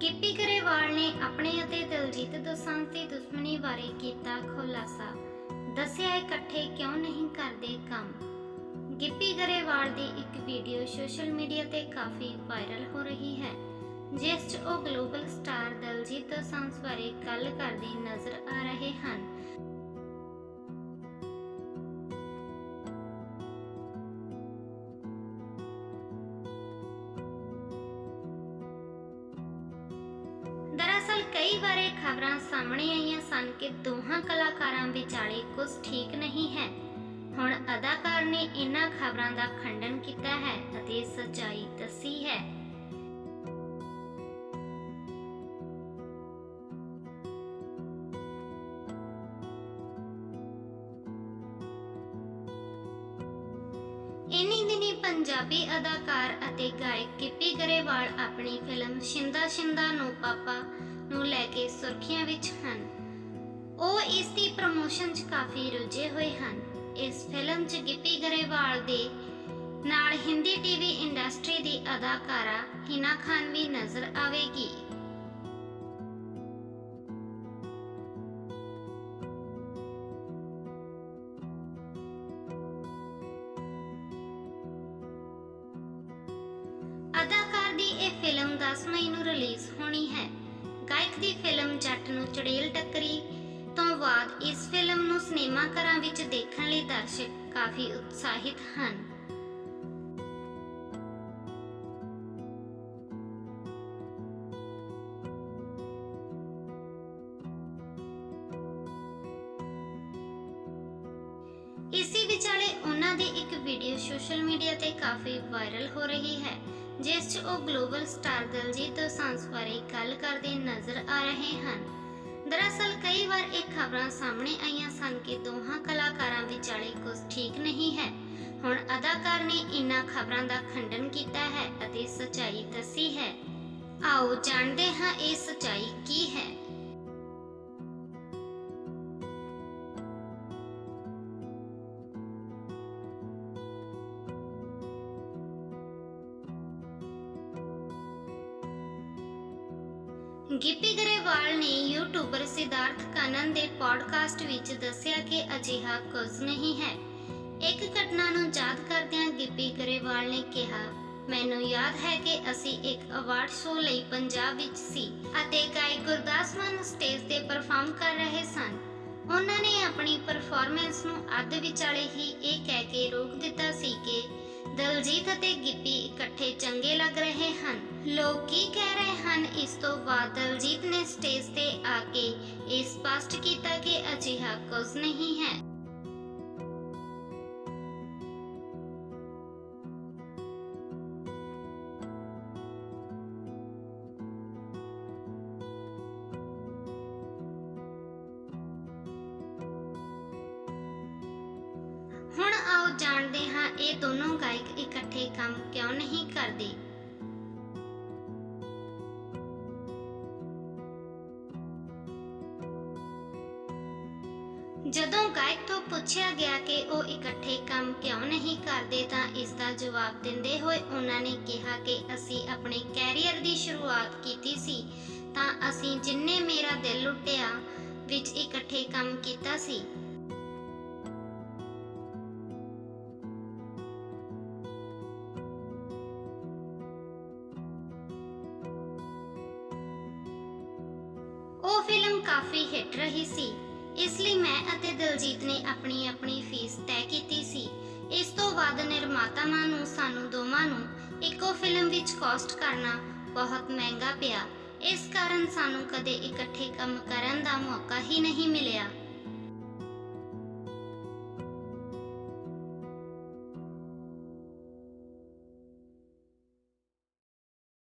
ਗਿੱਪੀ ਗਰੇਵਾਲ ਨੇ ਆਪਣੇ ਅਤੇ ਦਿਲਜੀਤ ਦੋਸਾਂਝ ਦੀ ਦੁਸ਼ਮਣੀ ਬਾਰੇ ਕੀਤਾ ਖੁਲਾਸਾ। ਦੱਸਿਆ ਇਕੱਠੇ ਕਿਉਂ ਨਹੀਂ ਕਰਦੇ ਕੰਮ? ਗਿੱਪੀ ਗਰੇਵਾਲ ਦੀ ਇੱਕ ਵੀਡੀਓ ਸੋਸ਼ਲ ਮੀਡੀਆ ਤੇ ਕਾਫੀ ਵਾਇਰਲ ਹੋ ਰਹੀ ਹੈ, ਜਿਸ 'ਚ ਉਹ ਗਲੋਬਲ ਸਟਾਰ ਦਿਲਜੀਤ ਦੋਸਾਂਝ ਬਾਰੇ ਗੱਲ ਕਰਦੇ ਨਜ਼ਰ ਆ ਰਹੇ ਹਨ। ਕਈ ਵਾਰ ਖਬਰਾਂ ਸਾਹਮਣੇ ਆਈਆਂ ਸਨ ਕਿ ਦੋਹਾਂ ਕਲਾਕਾਰਾਂ ਵਿਚਾਲੇ ਕੁਝ ਠੀਕ ਨਹੀਂ ਹੈ। ਹੁਣ ਅਦਾਕਾਰ ਨੇ ਇਹਨਾਂ ਖਬਰਾਂ ਦਾ ਖੰਡਨ ਕੀਤਾ ਹੈ ਅਤੇ ਸੱਚਾਈ ਦੱਸੀ ਹੈ। ਇਨੀ ਦਿਨੀ ਪੰਜਾਬੀ ਅਦਾਕਾਰ ਅਤੇ ਗਾਇਕ ਗਿੱਪੀ ਗਰੇਵਾਲ ਆਪਣੀ ਫਿਲਮ ਸ਼ਿੰਦਾ ਸ਼ਿੰਦਾ ਨੂੰ ਪਾਪਾ ਨੂੰ ਲੈ ਕੇ ਸੁਰਖੀਆਂ ਵਿੱਚ ਹਨ। ਉਹ ਇਸ ਦੀ ਪ੍ਰਮੋਸ਼ਨ 'ਚ ਕਾਫੀ ਰੁੱਝੇ ਹੋਏ ਹਨ। ਇਸ ਫਿਲਮ 'ਚ ਗਿੱਪੀ ਗਰੇਵਾਲ ਦੇ ਨਾਲ ਹਿੰਦੀ ਟੀਵੀ ਇੰਡਸਟਰੀ ਦੀ ਅਦਾਕਾਰਾ ਹਿਨਾ ਖਾਨ ਵੀ ਨਜ਼ਰ ਆਵੇਗੀ। ਅਦਾਕਾਰ ਦੀ ਇਹ ਫਿਲਮ 10 ਮਈ ਨੂੰ ਰਿਲੀਜ਼ ਹੋਣੀ ਹੈ। ਗਾਇਕ ਦੀ ਫਿਲਮ ਜੱਟ ਨੂੰ ਚੜੇਲ ਟੱਕਰੀ ਤੋਂ ਬਾਅਦ ਇਸ ਫਿਲਮ ਨੂੰ ਸਿਨੇਮਾ ਘਰਾਂ ਵਿੱਚ ਦੇਖਣ ਲਈ ਦਰਸ਼ਕ ਕਾਫੀ ਉਤਸ਼ਾਹਿਤ ਹਨ। ਇਸੇ ਵਿਚਾਲੇ ਉਹਨਾਂ ਦੀ ਇੱਕ ਵੀਡੀਓ ਸੋਸ਼ਲ ਮੀਡੀਆ ਤੇ ਕਾਫੀ ਵਾਇਰਲ ਹੋ ਰਹੀ ਹੈ। ਜਿਸ 'ਚ ਉਹ ਗਲੋਬਲ ਸਟਾਰ ਦਿਲਜੀਤ ਦੋਸਾਂਝ ਬਾਰੇ ਗੱਲ ਕਰਦੇ ਨਜ਼ਰ ਆ ਰਹੇ ਹਨ। ਦਰਅਸਲ ਕਈ ਵਾਰ ਇਹ ਖਬਰਾਂ ਸਾਹਮਣੇ ਆਈਆਂ ਸਨ ਕਿ ਦੋਹਾਂ ਕਲਾਕਾਰਾਂ ਵਿਚਾਲੇ ਕੁਝ ਠੀਕ ਨਹੀਂ ਹੈ। ਹੁਣ ਅਦਾਕਾਰ ਨੇ ਇਹਨਾਂ ਖਬਰਾਂ ਦਾ ਖੰਡਨ ਕੀਤਾ ਹੈ ਅਤੇ ਸੱਚਾਈ ਦੱਸੀ ਹੈ। ਆਓ ਜਾਣਦੇ ਹਾਂ ਇਹ ਸੱਚਾਈ ਕੀ ਹੈ। ਗਿੱਪੀ ਗਰੇਵਾਲ ਨੇ ਯੂਟਿਊਬਰ ਸਿਧਾਰਥ ਕਾਨਨ ਦੇ ਪੋਡਕਾਸਟ ਵਿੱਚ ਦੱਸਿਆ ਕਿ ਅਜਿਹਾ ਕੁਝ ਨਹੀਂ ਹੈ। ਇੱਕ ਘਟਨਾ ਨੂੰ ਯਾਦ ਕਰਦਿਆਂ ਗਿੱਪੀ ਗਰੇਵਾਲ ਨੇ ਕਿਹਾ, ਮੈਨੂੰ ਯਾਦ ਹੈ ਕਿ ਅਸੀਂ ਇੱਕ ਅਵਾਰਡ ਸ਼ੋਅ ਲਈ ਪੰਜਾਬ ਵਿੱਚ ਸੀ ਅਤੇ ਗਾਇਕ ਗੁਰਦਾਸ ਮਾਨ ਸਟੇਜ ਤੇ ਪਰਫਾਰਮ ਕਰ ਰਹੇ ਸਨ। ਉਹਨਾਂ ਨੇ ਆਪਣੀ ਪਰਫਾਰਮੈਂਸ ਨੂੰ ਅੱਧ ਵਿਚਾਲੇ ਹੀ ਇਹ ਕਹਿ ਕੇ ਰੋਕ ਦਿੱਤਾ ਸੀ ਕਿ ਦਲਜੀਤ ਅਤੇ ਗਿੱਪੀ ਇਕੱਠੇ ਚੰਗੇ ਲੱਗ ਰਹੇ ਹਨ। ਲੋਕ ਕੀ ਕਹਿ ਰਹੇ ਹਨ? ਇਸ ਤੋਂ ਬਾਅਦ ਦਲਜੀਤ ਨੇ ਸਟੇਜ ਤੇ ਆ ਕੇ ਇਹ ਸਪਸ਼ਟ ਕੀਤਾ ਕਿ ਅਜਿਹਾ ਕੁਝ ਨਹੀਂ ਹੈ। ਹੁਣ ਆਓ ਜਾਣਦੇ ਇਹ ਦੋਨੋਂ ਗਾਇਕ ਇਕੱਠੇ ਕੰਮ ਕਿਉਂ ਨਹੀਂ ਕਰਦੇ? ਜਦੋਂ ਗਾਇਕ ਤੋਂ ਪੁੱਛਿਆ ਗਿਆ ਕਿ ਉਹ ਇਕੱਠੇ ਕੰਮ ਕਿਉਂ ਨਹੀਂ ਕਰਦੇ ਤਾਂ ਇਸ ਦਾ ਜਵਾਬ ਦਿੰਦੇ ਹੋਏ ਉਹਨਾਂ ਨੇ ਕਿਹਾ ਕਿ ਅਸੀਂ ਆਪਣੇ ਕੈਰੀਅਰ ਦੀ ਸ਼ੁਰੂਆਤ ਕੀਤੀ ਸੀ। ਤਾਂ ਅਸੀਂ ਜਿੰਨੇ ਮੇਰਾ ਦਿਲ ਲੁੱਟਿਆ ਵਿੱਚ ਇਕੱਠੇ ਕੰਮ ਕੀਤਾ ਸੀ। ਕਾਫੀ ਹਿੱਟ ਰਹੀ ਸੀ। ਇਸ ਲਈ ਮੈਂ ਅਤੇ ਦਿਲਜੀਤ ਨੇ ਆਪਣੀ ਆਪਣੀ ਫੀਸ ਤੈਅ ਕੀਤੀ ਸੀ। ਇਸ ਤੋਂ ਬਾਅਦ ਨਿਰਮਾਤਾਵਾਂ ਨੂੰ, ਸਾਨੂੰ ਦੋਵਾਂ ਨੂੰ ਇੱਕੋ ਫਿਲਮ ਵਿੱਚ ਕਾਸਟ ਕਰਨਾ ਬਹੁਤ ਮਹਿੰਗਾ ਪਿਆ। ਇਸ ਕਾਰਨ ਸਾਨੂੰ ਕਦੇ ਇਕੱਠੇ ਕੰਮ ਕਰਨ ਦਾ ਮੌਕਾ ਹੀ ਨਹੀਂ ਮਿਲਿਆ।